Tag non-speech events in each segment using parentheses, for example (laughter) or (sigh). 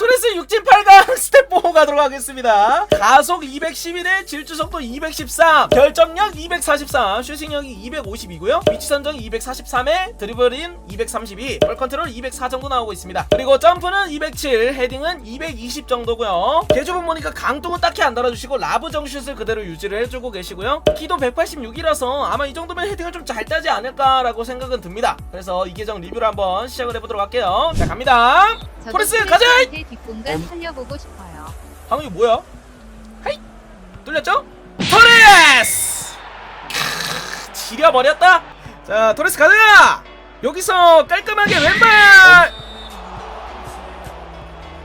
토레스 6진 8강 스텝 보고 가도록 하겠습니다. 가속 211에 질주 속도 213 결정력 243 슈팅력이 252고요. 위치 선정이 243에 드리블인 232 볼 컨트롤 204 정도 나오고 있습니다. 그리고 점프는 207 헤딩은 220 정도고요. 개조본 보니까 강동은 딱히 안 달아주시고 라브 정슛을 그대로 유지를 해주고 계시고요. 키도 186이라서 아마 이 정도면 헤딩을 좀 잘 따지 않을까라고 생각은 듭니다. 그래서 이 계정 리뷰를 한번 시작을 해보도록 할게요. 자 갑니다 토레스 가자! 뒷공간 살려보고 싶어요. 방금 이거 뭐야? 하이! 뚫렸죠? 토레스! 크, 지려버렸다! 자, 토레스 가자! 여기서 깔끔하게 왼발!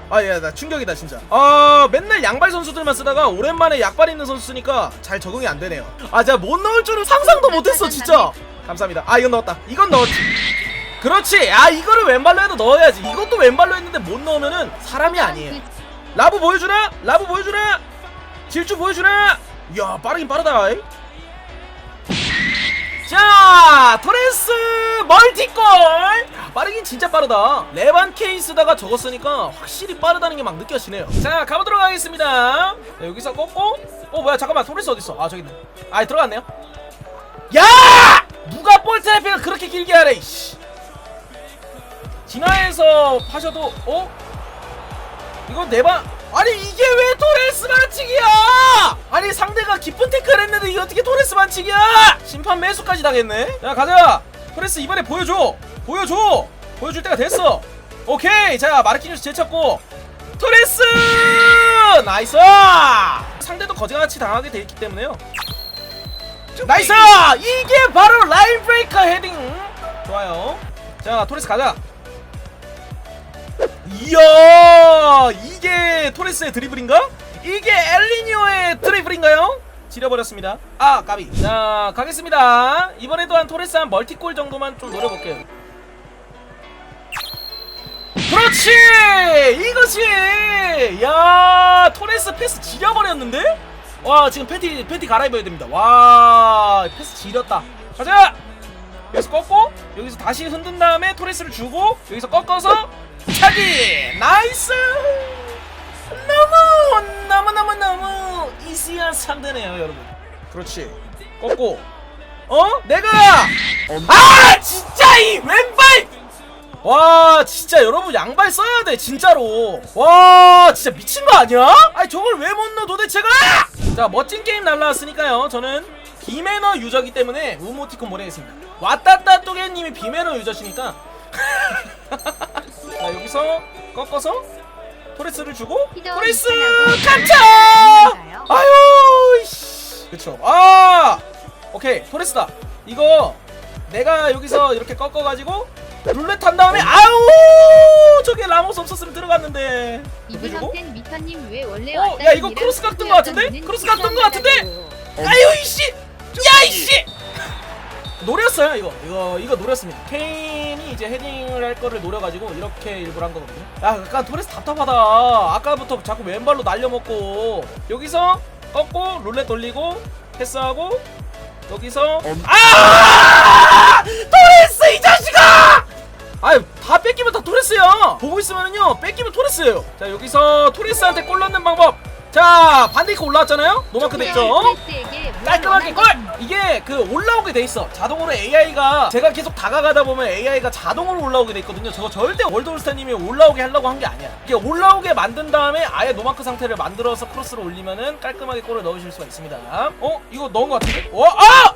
아, 야, 나 충격이다, 진짜. 아, 맨날 양발 선수들만 쓰다가 오랜만에 약발 있는 선수 쓰니까 잘 적응이 안 되네요. 아, 제가 못 넣을 줄은 상상도 못했어, 진짜! 감사합니다. 아, 이건 넣었다. 이건 넣었지. 그렇지! 아, 이거를 왼발로 해도 넣어야지. 이것도 왼발로 했는데 못 넣으면은 사람이 아니에요. 라브 보여주나? 라브 보여주나? 질주 보여주나? 이야 빠르긴 빠르다 이. 자 토레스 멀티골 야, 빠르긴 진짜 빠르다 레반 케이스다가 저거 쓰니까 확실히 빠르다는 게 막 느껴지네요 자 가보도록 하겠습니다 자, 여기서 꺾고 어 뭐야 잠깐만 토레스 어딨어 아 저기 있네 아 들어갔네요 야 누가 볼 트래픽을 그렇게 길게 하래 이씨 진화해서 하셔도 어? 이건 내방 아니 이게 왜 토레스 반칙이야? 아니 상대가 깊은 태클 했는데 이게 어떻게 토레스 반칙이야? 심판 매수까지 당했네. 자 가자. 토레스 이번에 보여줘. 보여줘. 보여줄 때가 됐어. 오케이. 자 마르키뉴스 제쳤고. 토레스! 나이스! 상대도 거지같이 당하게 돼 있기 때문에요. 나이스! 이게 바로 라인 브레이커 헤딩. 좋아요. 자 토레스 가자 이야 이게 토레스의 드리블인가? 이게 엘리니오의 드리블인가요? 지려버렸습니다. 아 까비. 자 가겠습니다. 이번에 또한 토레스 한 멀티골 정도만 좀 노려볼게요. 그렇지! 이것이 야 토레스 패스 지려버렸는데? 와 지금 팬티 팬티 갈아입어야 됩니다. 와 패스 지렸다. 가자! 여기서 꺾고 여기서 다시 흔든 다음에 토레스를 주고 여기서 꺾어서 차기! 나이스! 너무 너무 너무 너무 이시한 상대네요 여러분. 그렇지. 꺾고. 어? 내가! 아 진짜 이 왼발! 와 진짜 여러분 양발 써야 돼 진짜로. 와 진짜 미친 거 아니야? 아니 저걸 왜 못 넣어 도대체가? 자 멋진 게임 날라왔으니까요 저는 비매너 유저기 때문에 우모티콘 보내겠습니다. 왔다따 또개님이 비매너 유저시니까 (laughs) 자 여기서 꺾어서 토레스를 주고 토레스 깜짝 있나요? 아유 이씨. 그쵸. 아! 오케이 토레스다. 이거 내가 여기서 이렇게 꺾어가지고 룰렛 한 다음에 아우! 저게 라모스 없었으면 들어갔는데. 이분 그리고? 한텐 미터님 왜 원래 어, 왔다 야, 이거 크로스 깎은 거 같은데? 크로스 깎은 거 같은데? 아유 이씨. 야 이씨 노렸어요 이거. 이거 이거 노렸습니다. 케인이 이제 헤딩을 할 거를 노려가지고 이렇게 일부러 한 거거든요. 야 약간 토레스 답답하다. 아까부터 자꾸 왼발로 날려먹고 여기서 꺾고 룰렛 돌리고 패스하고 여기서 아! 토레스 이 자식아! 아유 다 뺏기면 다 토레스야 보고 있으면은요 뺏기면 토레스예요. 자 여기서 토레스한테 골 넣는 방법. 자 반대이크 올라왔잖아요? 노마크 돼 있죠 깔끔하게 골! 이게 그 올라오게 돼 있어. 자동으로 AI가 제가 계속 다가가다 보면 AI가 자동으로 올라오게 돼 있거든요. 저거 절대 월드올스타님이 올라오게 하려고 한 게 아니야. 이게 올라오게 만든 다음에 아예 노마크 상태를 만들어서 크로스를 올리면은 깔끔하게 골을 넣으실 수가 있습니다. 어? 이거 넣은 것 같은데? 와, 아!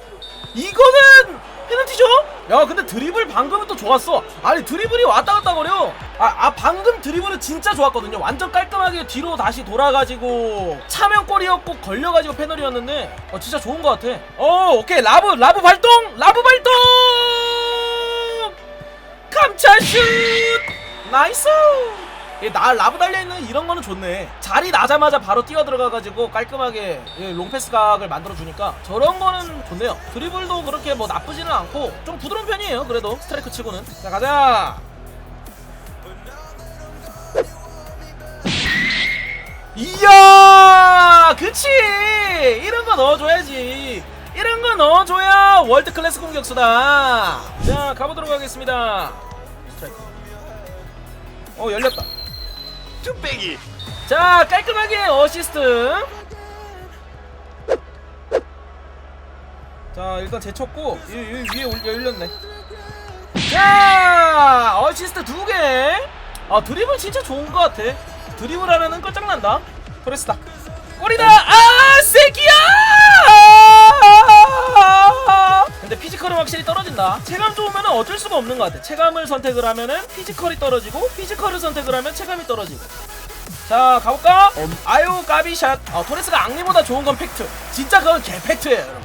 이거는 페널티죠? 야, 근데 드리블 방금은 또 좋았어. 아니, 드리블이 왔다 갔다 거려. 아, 아, 방금 드리블은 진짜 좋았거든요. 완전 깔끔하게 뒤로 다시 돌아가지고 차명골이었고 걸려가지고 페널이었는데, 어, 진짜 좋은 것 같아. 어, 오케이. 라브, 라브 발동! 라브 발동! 감차슛! 나이스! 예, 나 라브 달려있는 이런 거는 좋네. 자리 나자마자 바로 뛰어 들어가가지고 깔끔하게 예, 롱패스 각을 만들어 주니까 저런 거는 좋네요. 드리블도 그렇게 뭐 나쁘지는 않고 좀 부드러운 편이에요. 그래도 스트라이크 치고는. 자, 가자! 이야! 그치! 이런 거 넣어줘야지. 이런 거 넣어줘야 월드 클래스 공격수다. 자, 가보도록 하겠습니다. 스트라이크. 어, 열렸다. 뚝배기. 자 깔끔하게 어시스트. 자 일단 제쳤고 이, 이 위에 올- 열렸네. 자 어시스트 두개아 드리블 진짜 좋은 것 같아. 드리블 하면은 끝장난다. 토레스다. 골이다! 아 새끼야 근데 피지컬은 확실히 떨어진다. 체감 좋으면 어쩔 수가 없는 것 같아. 체감을 선택을 하면은 피지컬이 떨어지고 피지컬을 선택을 하면 체감이 떨어지고. 자 가볼까? 아유 까비샷. 어, 토레스가 앙리보다 좋은 건 팩트. 진짜 그건 개 팩트예요 여러분.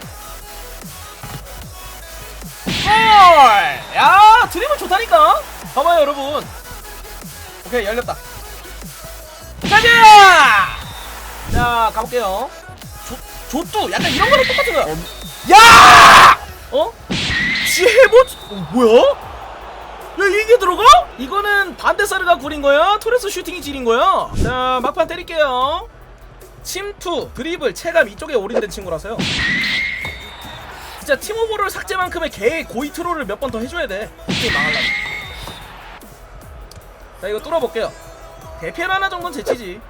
골! 야 드리블 좋다니까? 봐봐요 여러분. 오케이 열렸다. 가자! 자 가볼게요. 조, 조뚜 약간 이런 거랑 똑같은 거야. 야! 어? 지혜보 어, 뭐야? 야 이게 들어가? 이거는 반대사르가 구린 거야? 토레스 슈팅이 지린 거야? 자 막판 때릴게요 침투, 드리블, 체감 이쪽에 올인된 친구라서요 진짜 팀오버를 삭제만큼의 개 고이 트롤을 몇 번 더 해줘야 돼 이게 망하려면 자 이거 뚫어볼게요 대피를 하나 정도는 제치지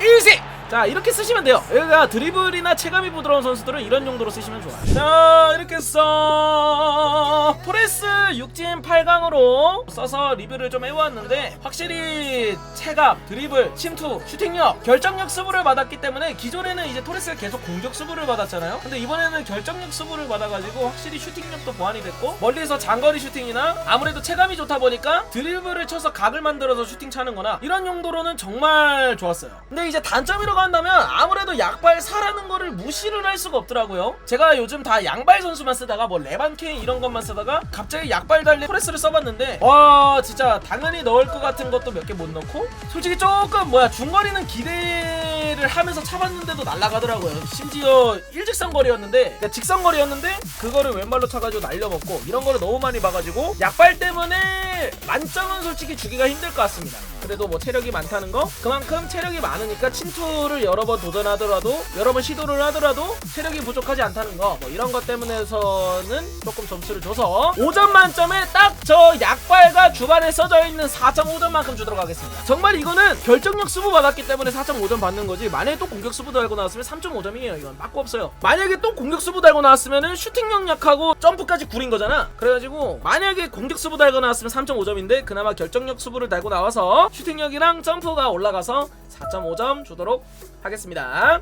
일세! 자 이렇게 쓰시면 돼요. 여기가 드리블이나 체감이 부드러운 선수들은 이런 용도로 쓰시면 좋아요. 자 이렇게 써. 토레스 6진 8강으로 써서 리뷰를 좀 해왔는데 확실히 체감, 드리블, 침투, 슈팅력, 결정력 수부를 받았기 때문에 기존에는 이제 토레스가 계속 공격 수부를 받았잖아요. 근데 이번에는 결정력 수부를 받아가지고 확실히 슈팅력도 보완이 됐고 멀리서 장거리 슈팅이나 아무래도 체감이 좋다 보니까 드리블을 쳐서 각을 만들어서 슈팅 차는 거나 이런 용도로는 정말 좋았어요. 근데 이제 단점이라고 한다면 아무래도 약발 사라는 거를 무시를 할 수가 없더라고요. 제가 요즘 다 양발 선수만 쓰다가 뭐 레반케인 이런 것만 쓰다가 갑자기 약발 달린 프레스를 써봤는데 와 진짜 당연히 넣을 것 같은 것도 몇 개 못 넣고 솔직히 조금 뭐야 중거리는 기대를 하면서 차봤는데도 날아가더라고요. 심지어 일직선 거리였는데 그러니까 직선 거리였는데 그거를 왼발로 차가지고 날려먹고 이런 거를 너무 많이 봐가지고 약발 때문에 만점은 솔직히 주기가 힘들 것 같습니다 그래도 뭐 체력이 많다는 거? 그만큼 체력이 많으니까 침투를 여러 번 도전하더라도 여러 번 시도를 하더라도 체력이 부족하지 않다는 거. 뭐 이런 것 때문에서는 조금 점수를 줘서 5점 만점에 딱 저 약발과 주반에 써져 있는 4.5점만큼 주도록 하겠습니다. 정말 이거는 결정력 수부 받았기 때문에 4.5점 받는 거지 만약에 또 공격 수부 달고 나왔으면 3.5점이에요 이건. 맞고 없어요. 만약에 또 공격 수부 달고 나왔으면은 슈팅력 약하고 점프까지 구린 거잖아. 그래가지고 만약에 공격 수부 달고 나왔으면 3.5점인데 그나마 결정력 수부를 달고 나와서 슈팅력이랑 점프가 올라가서 4.5점 주도록 하겠습니다